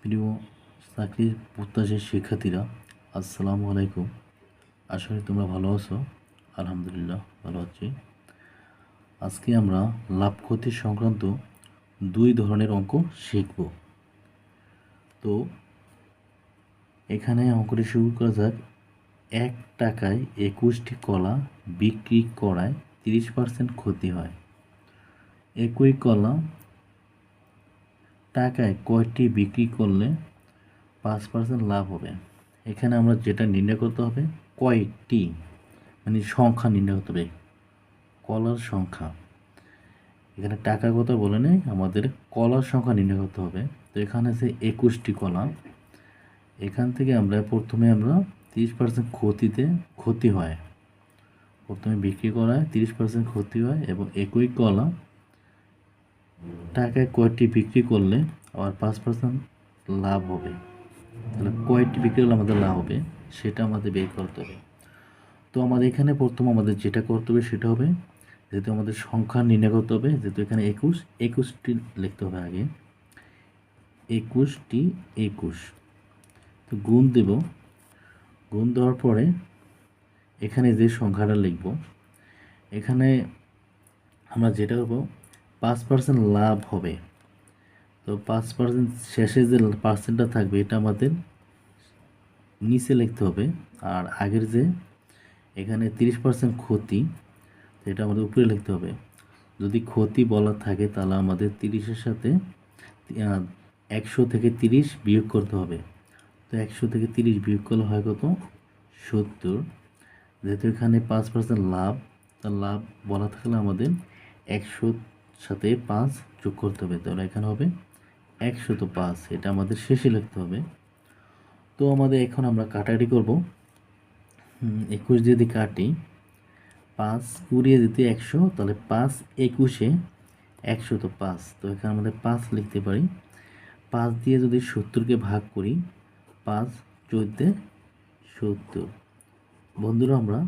প্রিয় চাকরির প্রত্যাশী শিক্ষার্থীরা, আসসালামু আলাইকুম। আশা করি তোমরা ভালো আছো। আলহামদুলিল্লাহ ভালো আছি। আজকে আমরা লাভ ক্ষতি সংক্রান্ত দুই ধরনের অঙ্ক শিখব। তো এখানে অঙ্কটি শুরু করা যাক। এক টাকায় একুশটি কলা বিক্রি করায় তিরিশ পার্সেন্ট ক্ষতি হয়। একই কলা টাকায় কয়টি বিক্রি করলে পাঁচ পার্সেন্ট লাভ হবে? এখানে আমরা যেটা নির্ণয় করতে হবে, কয়টি? মানে সংখ্যা নির্ণয় করতে হবে, কলার সংখ্যা। এখানে টাকার কথা বলে নেই, আমাদের কলার সংখ্যা নির্ণয় করতে হবে। তো এখানে আছে একুশটি কলা। এখান থেকে আমরা প্রথমে আমরা তিরিশ পার্সেন্ট ক্ষতিতে ক্ষতি হয়। প্রথমে বিক্রি করায় তিরিশ পার্সেন্ট ক্ষতি হয় এবং একই কলা টাকায় কয়টি বিক্রি করলে আবার পাঁচ পার্সেন্ট লাভ হবে? তাহলে কয়টি বিক্রি করলে আমাদের লাভ হবে? সেটা আমাদের বের করতে হবে। তো আমাদের এখানে প্রথম আমাদের যেটা করতে হবে সেটা হবে, যেহেতু আমাদের সংখ্যা নির্ণয় করতে হবে, যেহেতু এখানে একুশ, একুশটি লিখতে হবে আগে। একুশটি একুশ। তো গুণ দেব। গুণ দেওয়ার পরে এখানে যে সংখ্যাটা লিখব, এখানে আমরা যেটা করব পাঁচ পার্সেন্ট লাভ হবে। তো পাঁচ পার্সেন্ট শেষে যে পার্সেন্টটা থাকবে, এটা আমাদের নিচে লিখতে হবে। আর আগের যে এখানে তিরিশ পার্সেন্ট ক্ষতি এটা আমাদের উপরে লিখতে হবে। যদি ক্ষতি বলা থাকে, তাহলে আমাদের তিরিশের সাথে একশো থেকে তিরিশ বিয়োগ করতে হবে। তো একশো থেকে তিরিশ বিয়োগ করলে হয় কত? সত্তর। যেহেতু এখানে পাঁচ পার্সেন্ট লাভ তার লাভ বলা থাকলে আমাদের একশো সাথে পাঁচ যোগ করতে হবে, তাহলে এখানে হবে একশত পাঁচ, এটা আমাদের শেষে লিখতে হবে। তো আমাদের এখন আমরা কাটাকাটি করব। একুশ যদি কাটি, পাঁচ কুড়িয়ে দিতে একশো, তাহলে পাঁচ একুশে একশো তো পাঁচ, তো এখানে আমাদের পাঁচ লিখতে পারি। পাঁচ দিয়ে যদি সত্তরকে ভাগ করি, পাঁচ চোদ্দে সত্তর। বন্ধুরা, আমরা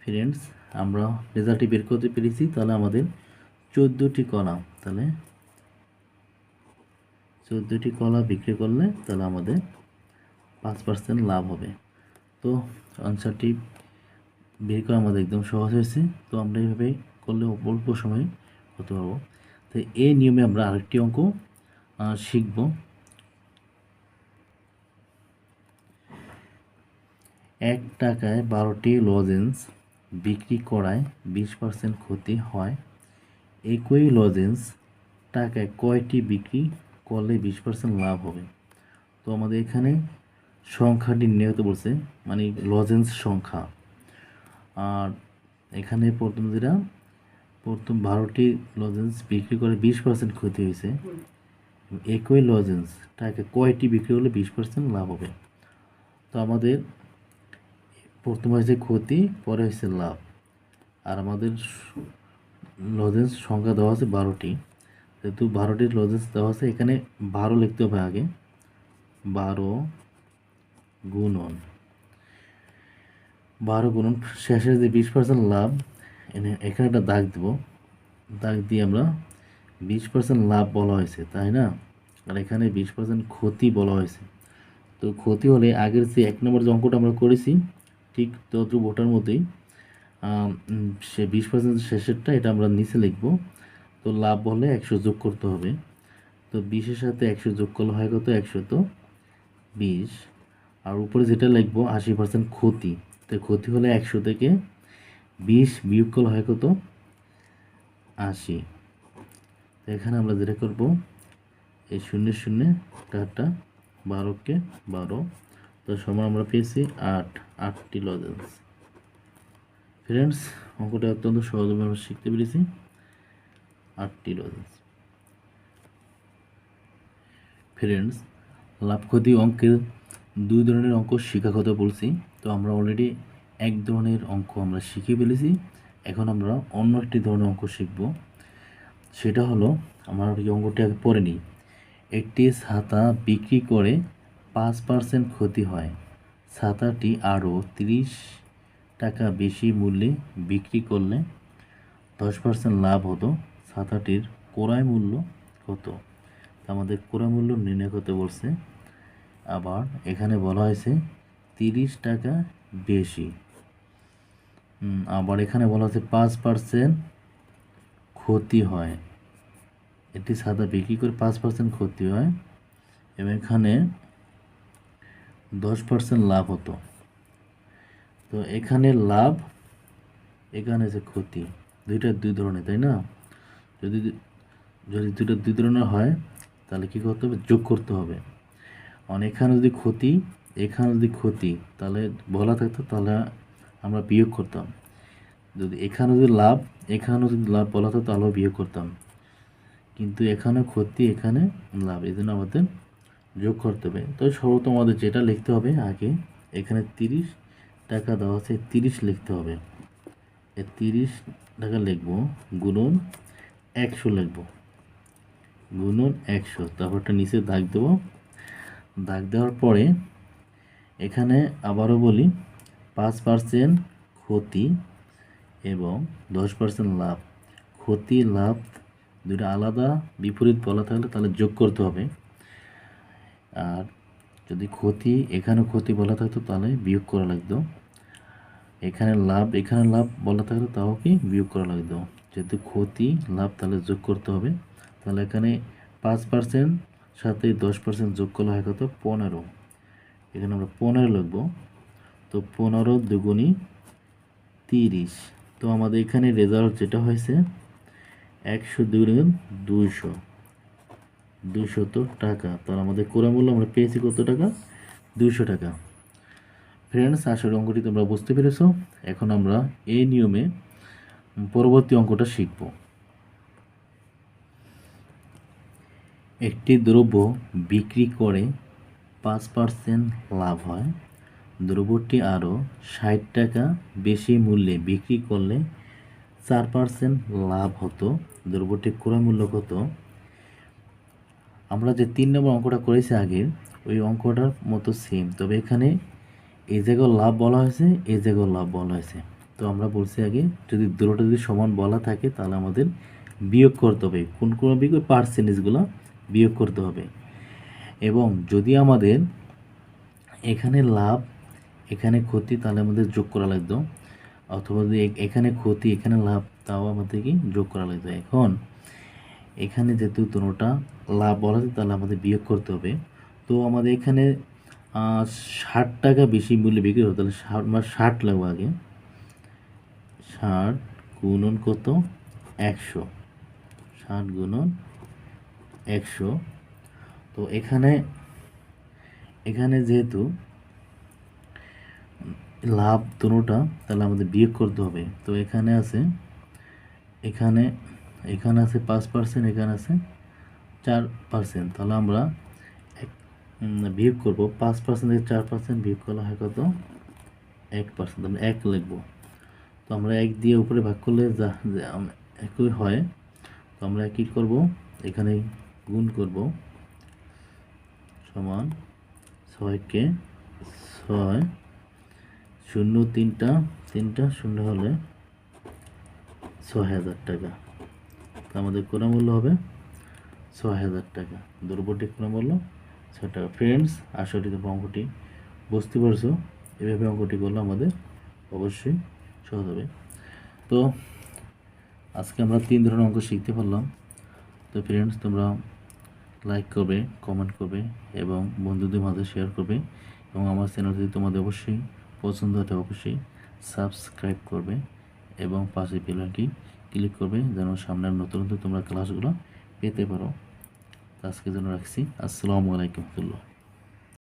ফ্রেন্ডস আমরা রেজাল্টটি বের করতে পেরেছি, তাহলে আমাদের চোদ্দোটি কলা, তাহলে চোদ্দোটি কলা বিক্রি করলে তাহলে আমাদের পাঁচ পার্সেন্ট লাভ হবে। তো আনসারটি বের করা আমাদের একদম সহজ হয়েছে। তো আমরা এইভাবে করলে অল্প সময় হতে পারব। তো এই নিয়মে আমরা আরেকটি অঙ্ক শিখব। এক টাকায় বারোটি লজেন্স বিক্রি করায় বিশ পার্সেন্ট ক্ষতি হয়। একই লজেন্স টাকায় কয়টি বিক্রি করলে বিশ পার্সেন্ট লাভ হবে? তো আমাদের এখানে সংখ্যাটি নির্ণয় বলছে মানে লজেন্স সংখ্যা। আর এখানে প্রথম যেটা, প্রথম বারোটি লজেন্স বিক্রি করে বিশ পার্সেন্ট ক্ষতি হয়েছে। একই লজেন্স টাকা কয়টি বিক্রি করলে বিশ পার্সেন্ট লাভ হবে? তো আমাদের প্রথম হয়েছে ক্ষতি, পরে হয়েছে লাভ। আর আমাদের লজেন্স সংখ্যা দেওয়া আছে বারোটি। যেহেতু বারোটি লজেন্স দেওয়া আছে, এখানে বারো লিখতে হবে আগে। বারো গুণন। বারো গুণন শেষে যে বিশ পার্সেন্ট লাভ এখানে একটা দাগ দেব। দাগ দিয়ে আমরা বিশ পার্সেন্ট লাভ বলা হয়েছে, তাই না? আর এখানে বিশ পার্সেন্ট ক্ষতি বলা হয়েছে। তো ক্ষতি হলে আগের যে এক নম্বর যে অঙ্কটা আমরা করেছি, ঠিক তত ওটার মধ্যেই সে বিশ পার্সেন্ট শেষেরটা এটা আমরা নিচে লিখব। তো লাভ বলে একশো যোগ করতে হবে। তো বিশের সাথে একশো যোগ করলে হয় কত? একশো। তো বিশ। আর উপরে যেটা লিখব, আশি পার্সেন্ট ক্ষতি। তো ক্ষতি হলে একশো থেকে বিশ বিয়োগ করলে হয় কত? আশি। তো এখানে আমরা যেটা করব, এই শূন্য শূন্য চারটা বারোকে বারো। তো সময় আমরা পেয়েছি আট। আটটি লজেন্স ফ্রেন্ডস অঙ্কটা অত্যন্ত সহজভাবে আমরা শিখতে পেরেছি। আটটি লজেন্স ফ্রেন্ডস লাভ ক্ষতি অঙ্কের দুই ধরনের অঙ্ক শেখা কথা বলছি। তো আমরা অলরেডি এক ধরনের অঙ্ক আমরা শিখে ফেলেছি। এখন আমরা অন্য একটি ধরনের অঙ্ক শিখব। সেটা হলো, আমরা এই অঙ্কটি আগে পড়ে নিই। একটি ছাতা বিক্রি করে পাঁচ পার্সেন্ট ক্ষতি হয়। ছাতাটি আরও তিরিশ টাকা বেশি মূল্যে বিক্রি করলে দশ পার্সেন্ট লাভ হতো। ছাতাটির ক্রয় মূল্য কত? আমাদের ক্রয় মূল্য নির্ণয় করতে বলছে। আবার এখানে বলা হয়েছে তিরিশ টাকা বেশি। আবার এখানে বলা হচ্ছে পাঁচ পার্সেন্ট ক্ষতি হয়। এটি সাদা বিক্রি করে পাঁচ পার্সেন্ট ক্ষতি হয় এবং এখানে দশ পার্সেন্ট লাভ হতো। তো এখানে লাভ, এখানে যে ক্ষতি, দুইটা দুই ধরনের, তাই না? যদি যদি দুটো দুই ধরনের হয়, তাহলে কী করতে হবে? যোগ করতে হবে। কারণ এখানে যদি ক্ষতি, এখানে যদি ক্ষতি, তাহলে বলা থাকতো, তাহলে আমরা বিয়োগ করতাম। যদি এখানে যদি লাভ এখানেও যদি লাভ বলা থাকতো তাহলেও বিয়োগ করতাম। কিন্তু এখানে ক্ষতি, এখানে লাভ, এই জন্য আমাদের যোগ করতে হবে। তো সর্বত আমাদের যেটা লিখতে হবে আগে, এখানে তিরিশ টাকা দেওয়া আছে তিরিশ লিখতে হবে। এই তিরিশ টাকা লিখব, গুণন একশো লিখব। গুণন একশো তারপরটা নিচে দাগ দেবো। দাগ দেওয়ার পরে এখানে আবারও বলি, পাঁচ পার্সেন্ট ক্ষতি এবং দশ পার্সেন্ট লাভ। ক্ষতি, লাভ দুটো আলাদা, বিপরীত বলা থাকলে তাহলে যোগ করতে হবে। আর যদি ক্ষতি এখানে ক্ষতি বলা থাকতো, তাহলে বিয়োগ করা লাগতো। এখানে লাভ এখানে লাভ বলা থাকলে তাও কি বিয়োগ করা লাগতো। যেহেতু ক্ষতি, লাভ তাহলে যোগ করতে হবে। তাহলে এখানে পাঁচ পার্সেন্ট সাথে দশ পার্সেন্ট যোগ করলে হয় কত? পনেরো। এখানে আমরা পনেরো লিখব। তো পনেরো দুগুণি তিরিশ। তো আমাদের এখানে রেজাল্ট যেটা হয়েছে, একশো দুগুণ দুইশো। দুশত টাকা। তাহলে আমাদের কোরা মূল্য আমরা পেয়েছি কত টাকা? দুশো টাকা। ফ্রেন্ডস আসলে অঙ্কটি তোমরা বুঝতে পেরেছ। এখন আমরা এই নিয়মে পরবর্তী অঙ্কটা শিখব। একটি দ্রব্য বিক্রি করে পাঁচ পার্সেন্ট লাভ হয়। দ্রব্যটি আরও ষাট টাকা বেশি মূল্যে বিক্রি করলে চার পার্সেন্ট লাভ হতো। দ্রব্যটি ক্রয় মূল্য কত? আমরা যে তিন নম্বর অঙ্কটা করেছি আগে ওই অঙ্কটার মতো সেম তবে এখানে এই জায়গায় লাভ বলা হয়েছে এই জায়গায় লাভ বলা হয়েছে। তো আমরা বলছি আগে, যদি দুটোটা যদি সমান বলা থাকে, তাহলে আমাদের বিয়োগ করতে হবে। কোন কোন বিয়োগ পার্সেন্টেজগুলো বিয়োগ করতে হবে। এবং যদি আমাদের এখানে লাভ, এখানে ক্ষতি, তাহলে আমাদের যোগ করা লাগতো। অথবা যদি এখানে ক্ষতি, এখানে লাভ, তাও আমাদের কি যোগ করা লাগতো। এখন, এখানে যেহেতু দুটোটা লাভ বলা তাহলে আমাদের বিয়োগ করতে হবে। তো আমাদের এখানে ষাট টাকা বেশি মূল্যে বিক্রি হতো, তাহলে ষাট ষাট লাগবে আগে। ষাট গুণন কত? একশো। ষাট গুণন একশো। তো এখানে এখানে যেহেতু লাভ দুটোটা তাহলে আমাদের বিয়োগ করতে হবে। তো এখানে আছে, এখানে এখানে আছে পাঁচ পার্সেন্ট এখানে আছে চার পার্সেন্ট তাহলে আমরা বিয়োগ করব। পাঁচ পার্সেন্ট থেকে চার পার্সেন্ট বিয়োগ করলে হয় কত? এক পার্সেন্ট আমরা এক লিখব। তো আমরা এক দিয়ে উপরে ভাগ করলে যা একই হয়। তো আমরা কী করব? এখানে গুণ করব। সমান ছয়কে ছয়, শূন্য তিনটা তিনটা শূন্য হলে ছয় হাজার টাকা। আমাদের কোনো মূল্য হবে? ছয় হাজার টাকা। দ্রব্যটি কোনো ছয় ফ্রেন্ডস আশা তোমরা অঙ্কটি বুঝতে পারছ? এভাবে অঙ্কটি করলে আমাদের অবশ্যই সহজ হবে। তো আজকে আমরা তিন ধরনের অঙ্ক শিখতে পারলাম। তো ফ্রেন্ডস তোমরা লাইক করবে, কমেন্ট করবে এবং বন্ধুদের মাঝে শেয়ার করবে এবং আমার চ্যানেল যদি তোমাদের অবশ্যই পছন্দ হয় অবশ্যই সাবস্ক্রাইব করবে এবং পাশে বেলানটি ক্লিক করবে যেন সামনের নতুন নতুন তোমরা ক্লাসগুলো পেতে পারো। তো আজকের জন্য রাখছি। আসসালামু আলাইকুম